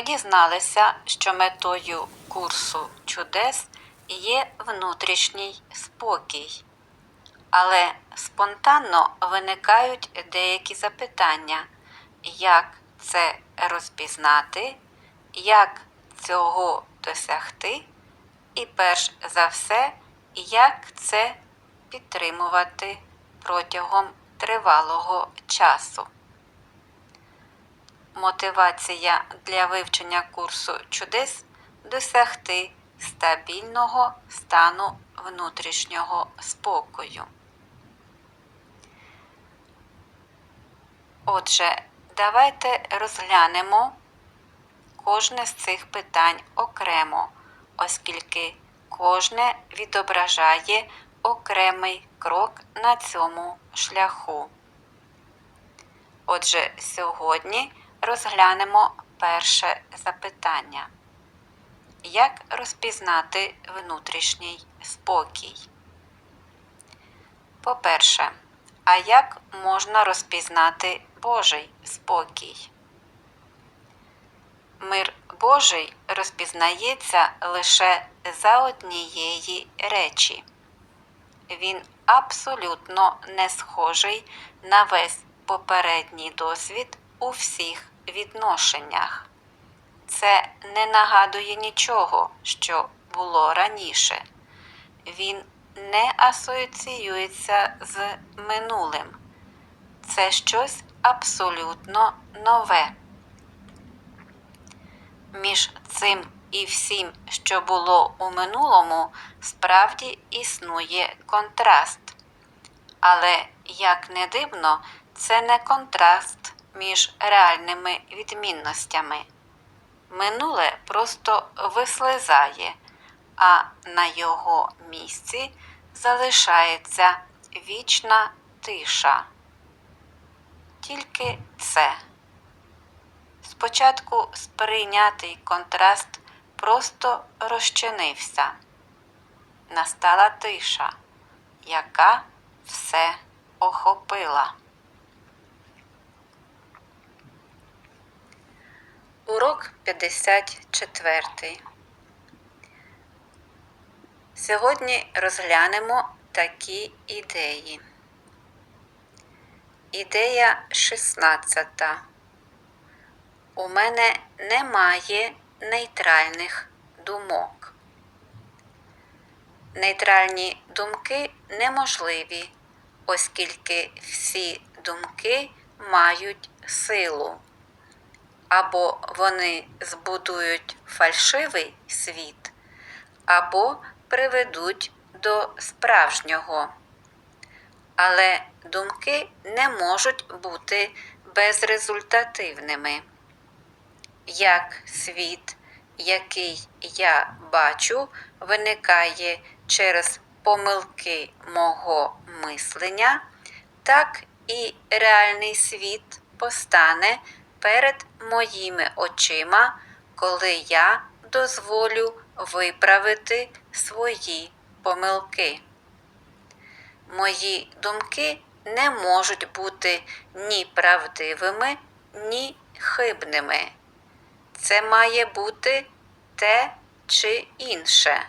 ми дізналися, що метою курсу чудес є внутрішній спокій. Але спонтанно виникають деякі запитання, як це розпізнати, як цього досягти, і перш за все, як це підтримувати протягом тривалого часу. Мотивація для вивчення курсу чудес досягти стабільного стану внутрішнього спокою. Отже, давайте розглянемо кожне з цих питань окремо, оскільки кожне відображає окремий крок на цьому шляху. Отже, сьогодні розглянемо перше запитання. Як розпізнати внутрішній спокій? По-перше, а як можна розпізнати Божий спокій? Мир Божий розпізнається лише за однієї речі. Він абсолютно не схожий на весь попередній досвід у всіх відношеннях. Це не нагадує нічого, що було раніше. Він не асоціюється з минулим. Це щось абсолютно нове. Між цим і всім, що було у минулому, справді існує контраст. Але, як не дивно, це не контраст між реальними відмінностями. Минуле просто вислизає, а на його місці залишається вічна тиша. Тільки це. Спочатку сприйнятий контраст просто розчинився. Настала тиша, яка все охопила. Урок 54. Сьогодні розглянемо такі ідеї. Ідея 16. У мене немає нейтральних думок. Нейтральні думки неможливі, оскільки всі думки мають силу. Або вони збудують фальшивий світ, або приведуть до справжнього. Але думки не можуть бути безрезультативними. Як світ, який я бачу, виникає через помилки мого мислення, так і реальний світ постане перед моїми очима, коли я дозволю виправити свої помилки. Мої думки не можуть бути ні правдивими, ні хибними. Це має бути те чи інше.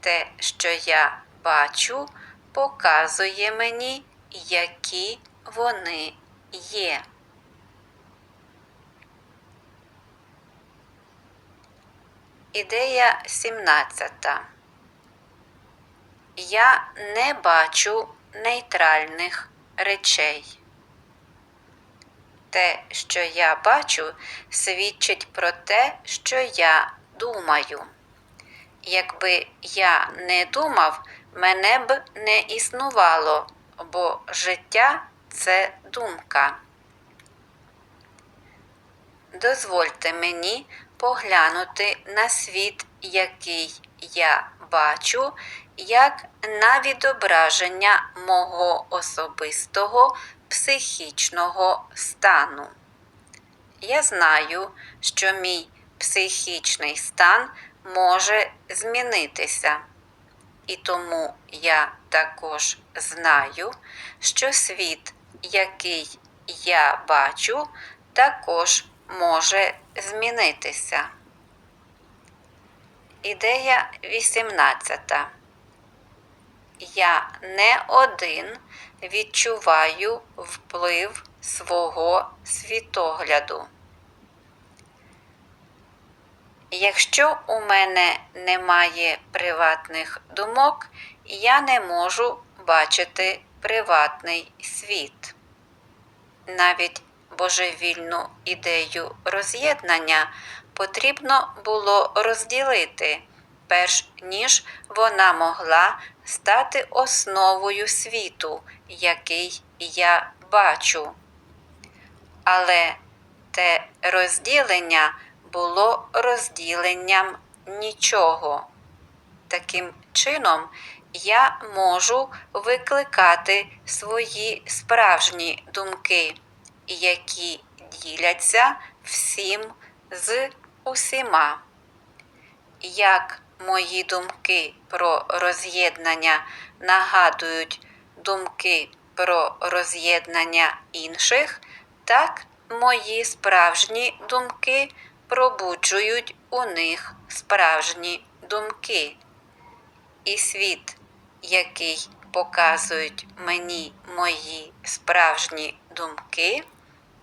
Те, що я бачу, показує мені, які вони є. Ідея 17. Я не бачу нейтральних речей. Те, що я бачу, свідчить про те, що я думаю. Якби я не думав, мене б не існувало, бо життя це думка. Дозвольте мені поглянути на світ, який я бачу, як на відображення мого особистого психічного стану. Я знаю, що мій психічний стан може змінитися. І тому я також знаю, що світ, який я бачу, також може змінитися. Ідея 18. Я не один відчуваю вплив свого світогляду. Якщо у мене немає приватних думок, я не можу бачити приватний світ. Навіть божевільну ідею роз'єднання потрібно було розділити, перш ніж вона могла стати основою світу, який я бачу. Але те розділення було розділенням нічого. Таким чином, я можу викликати свої справжні думки, які діляться всім з усіма. Як мої думки про роз'єднання нагадують думки про роз'єднання інших, так мої справжні думки пробуджують у них справжні думки. І світ, який показують мені мої справжні думки,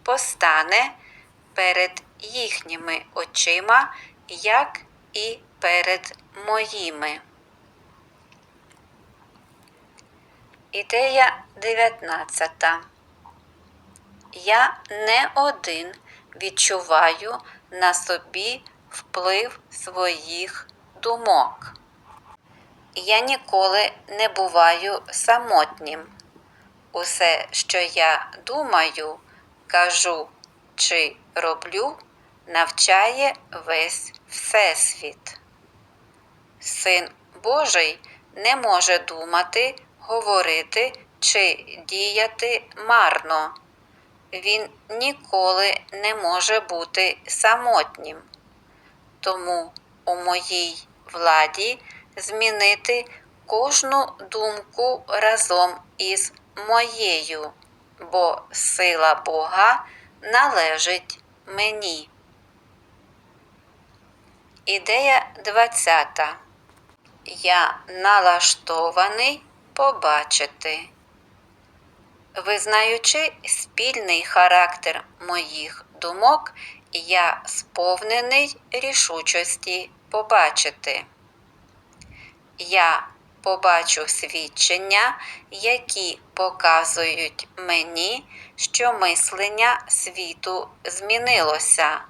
постане перед їхніми очима, як і перед моїми. Ідея 19. Я не один відчуваю на собі вплив своїх думок. Я ніколи не буваю самотнім. Усе, що я думаю, кажу чи роблю, навчає весь Всесвіт. Син Божий не може думати, говорити чи діяти марно. Він ніколи не може бути самотнім. Тому у моїй владі змінити кожну думку разом із моєю, бо сила Бога належить мені. Ідея 20. Я налаштований побачити. Визнаючи спільний характер моїх думок, я сповнений рішучості побачити. Я побачу свідчення, які показують мені, що мислення світу змінилося.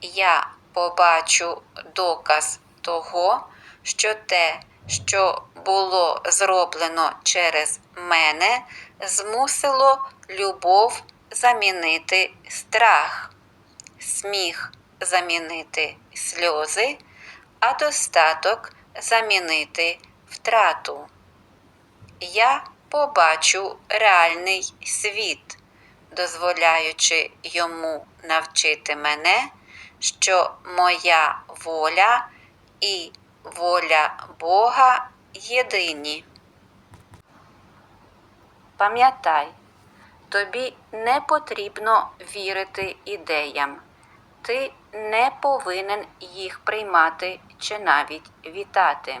Я побачу доказ того, що те, що було зроблено через мене, змусило любов замінити страх, сміх замінити сльози, а достаток замінити втрату. Я побачу реальний світ, дозволяючи йому навчити мене, що моя воля і воля Бога єдині. Пам'ятай, тобі не потрібно вірити ідеям. Ти не повинен їх приймати чи навіть вітати.